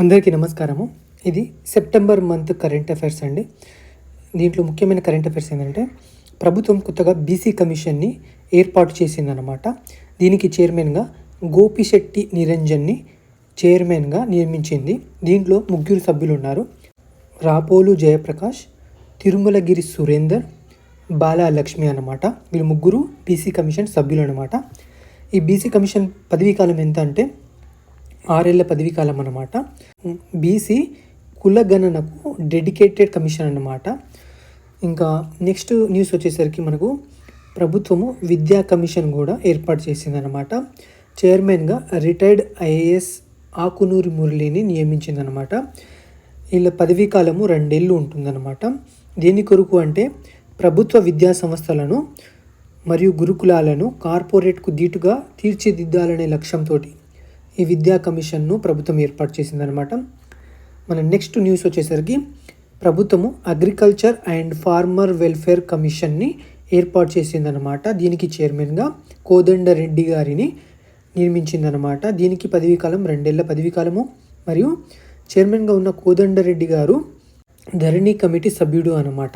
అందరికీ నమస్కారము. ఇది సెప్టెంబర్ మంత్ కరెంట్ అఫైర్స్ అండి. దీంట్లో ముఖ్యమైన కరెంట్ అఫైర్స్ ఏంటంటే ప్రభుత్వం కొత్తగా బీసీ కమిషన్ని ఏర్పాటు చేసిందనమాట దీనికి చైర్మన్గా గోపిశెట్టి నిరంజన్ని చైర్మన్గా నియమించింది. దీంట్లో ముగ్గురు సభ్యులు ఉన్నారు రాపోలు జయప్రకాష్ తిరుమలగిరి సురేందర్ బాలా లక్ష్మి అన్నమాట. వీళ్ళు ముగ్గురు బీసీ కమిషన్ సభ్యులు అనమాట ఈ బీసీ కమిషన్ పదవీ కాలం ఎంత అంటే ఆరేళ్ళ పదవి కాలం అనమాట బీసీ కులగణనకు డెడికేటెడ్ కమిషన్ అన్నమాట. ఇంకా నెక్స్ట్ న్యూస్ వచ్చేసరికి మనకు ప్రభుత్వము విద్యా కమిషన్ కూడా ఏర్పాటు చేసిందనమాట చైర్మన్గా రిటైర్డ్ ఐఏఎస్ ఆకునూరి మురళిని నియమించిందనమాట వీళ్ళ పదవీ కాలము రెండేళ్ళు ఉంటుందన్నమాట. దేని కొరకు అంటే ప్రభుత్వ విద్యా సంస్థలను మరియు గురుకులాలను కార్పొరేట్కు దీటుగా తీర్చిదిద్దాలనే లక్ష్యంతో ఈ విద్యా కమిషన్ను ప్రభుత్వం ఏర్పాటు చేసిందనమాట మన నెక్స్ట్ న్యూస్ వచ్చేసరికి ప్రభుత్వము అగ్రికల్చర్ అండ్ ఫార్మర్ వెల్ఫేర్ కమిషన్ని ఏర్పాటు చేసిందనమాట దీనికి చైర్మన్గా కోదండరెడ్డి గారిని నియమించిందనమాట దీనికి పదవీ కాలం రెండేళ్ళ పదవీ కాలము. మరియు చైర్మన్గా ఉన్న కోదండరెడ్డి గారు ధరణి కమిటీ సభ్యుడు అనమాట